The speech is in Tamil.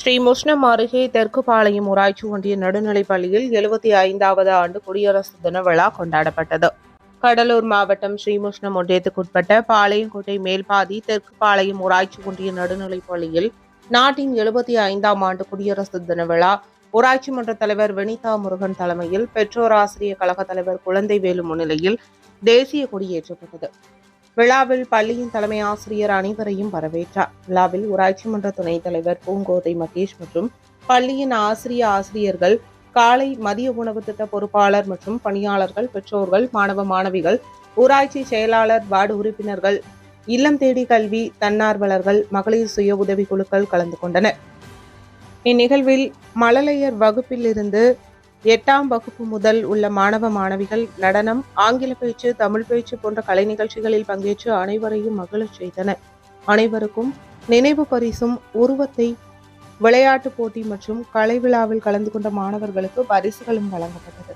ஸ்ரீ முஷ்ணம் அருகே தெற்கு பாளையம் ஊராட்சி ஒன்றிய நடுநிலைப் பள்ளியில் எழுபத்தி ஐந்தாவது ஆண்டு குடியரசு தின விழா கொண்டாடப்பட்டது. கடலூர் மாவட்டம் ஸ்ரீமுஷ்ணம் ஒன்றியத்துக்குட்பட்ட பாளையங்கோட்டை மேல்பாதி தெற்கு பாளையம் ஊராட்சி ஒன்றிய நடுநிலைப் பள்ளியில் நாட்டின் எழுபத்தி ஐந்தாம் ஆண்டு குடியரசு தின விழா ஊராட்சி மன்ற தலைவர் வினிதா முருகன் தலைமையில் பெற்றோர் ஆசிரியர் கழக தலைவர் குழந்தைவேலு முன்னிலையில் தேசிய கொடியேற்றப்பட்டது. விழாவில் பள்ளியின் தலைமை ஆசிரியர் அனைவரையும் வரவேற்றார். விழாவில் ஊராட்சி மன்ற துணைத் தலைவர் பூங்கோதை மகேஷ் மற்றும் பள்ளியின் ஆசிரிய ஆசிரியர்கள் காலை மதிய உணவு திட்ட பொறுப்பாளர் மற்றும் பணியாளர்கள் பெற்றோர்கள் மாணவ மாணவிகள் ஊராட்சி செயலாளர் வார்டு உறுப்பினர்கள் இல்லம் தேடி கல்வி தன்னார்வலர்கள் மகளிர் சுய உதவி குழுக்கள் கலந்து கொண்டனர். இந்நிகழ்வில் மழலையர் வகுப்பிலிருந்து எட்டாம் வகுப்பு முதல் உள்ள மாணவ மாணவிகள் நடனம் ஆங்கில பேச்சு தமிழ் பேச்சு போன்ற கலை நிகழ்ச்சிகளில் பங்கேற்று அனைவரையும் மகிழச் செய்தனர். அனைவருக்கும் நினைவு பரிசும் உருவத்தை விளையாட்டுப் போட்டி மற்றும் கலை விழாவில் கலந்து கொண்ட மாணவர்களுக்கு பரிசுகளும் வழங்கப்பட்டது.